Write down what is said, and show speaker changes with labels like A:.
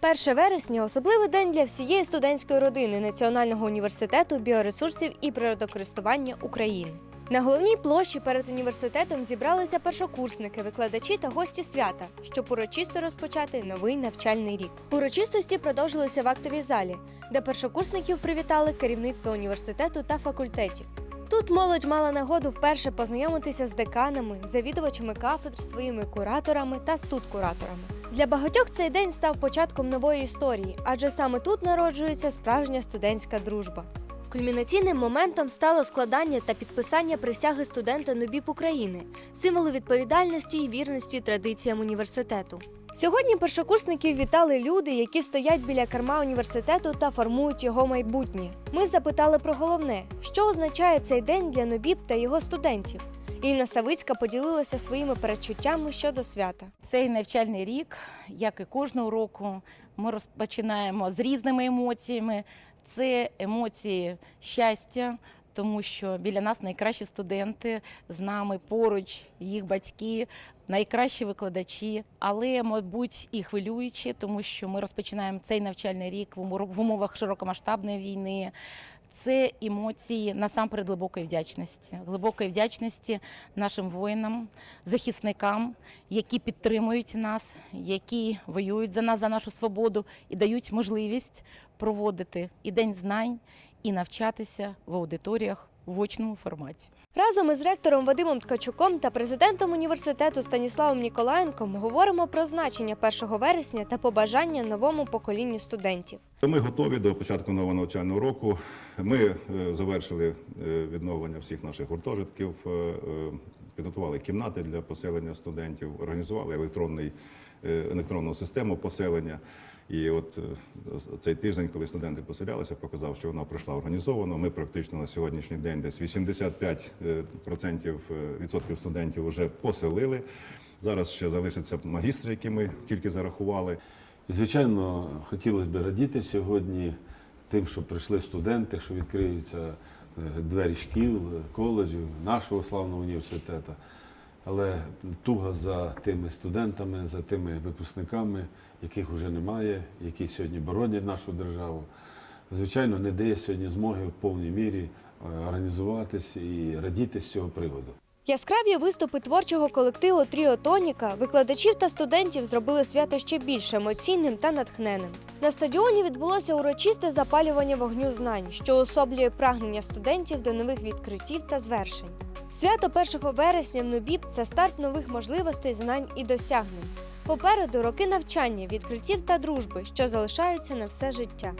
A: Перше вересня особливий день для всієї студентської родини Національного університету біоресурсів і природокористування України. На головній площі перед університетом зібралися першокурсники, викладачі та гості свята, щоб урочисто розпочати новий навчальний рік. Урочистості продовжилися в актовій залі, де першокурсників привітали керівництво університету та факультетів. Тут молодь мала нагоду вперше познайомитися з деканами, завідувачами кафедр, своїми кураторами та студкураторами. Для багатьох цей день став початком нової історії, адже саме тут народжується справжня студентська дружба. Кульмінаційним моментом стало складання та підписання присяги студента НУБІП України, символу відповідальності і вірності традиціям університету. Сьогодні першокурсників вітали люди, які стоять біля керма університету та формують його майбутнє. Ми запитали про головне, що означає цей день для НУБІП та його студентів. Інна Савицька поділилася своїми передчуттями щодо свята.
B: Цей навчальний рік, як і кожного року, ми розпочинаємо з різними емоціями. Це емоції щастя, тому що біля нас найкращі студенти, з нами поруч їх батьки, найкращі викладачі, але, мабуть, і хвилюючі, тому що ми розпочинаємо цей навчальний рік в умовах широкомасштабної війни. Це емоції насамперед глибокої вдячності, глибокої вдячності нашим воїнам, захисникам, які підтримують нас, які воюють за нас, за нашу свободу і дають можливість проводити і день знань, і навчатися в аудиторіях в очному форматі.
A: Разом із ректором Вадимом Ткачуком та президентом університету Станіславом Ніколаєнком говоримо про значення 1 вересня та побажання новому поколінню студентів.
C: Ми готові до початку нового навчального року. Ми е, завершили е, відновлення всіх наших гуртожитків, е, підготували кімнати для поселення студентів, організували електронний, електронну систему поселення. І от е, цей тиждень, коли студенти поселялися, показав, що вона пройшла організовано. Ми практично на сьогоднішній день десь 85% е, е, відсотків студентів вже поселили. Зараз ще залишаться магістри, які ми тільки зарахували.
D: І, звичайно, хотілося б радіти сьогодні тим, що прийшли студенти, що відкриються е, двері шкіл, е, коледжів, нашого славного університету. Але туга за тими студентами, за тими випускниками, яких вже немає, які сьогодні боронять нашу державу, звичайно, не дає сьогодні змоги в повній мірі е, організуватись і радіти з цього приводу.
A: Яскраві виступи творчого колективу Тріо Тоніка, викладачів та студентів зробили свято ще більш емоційним та натхненним. На стадіоні відбулося урочисте запалювання вогню знань, що особлює прагнення студентів до нових відкриттів та звершень. Свято 1 вересня в НУБІП це старт нових можливостей, знань і досягнень. Попереду роки навчання, відкриттів та дружби, що залишаються на все життя.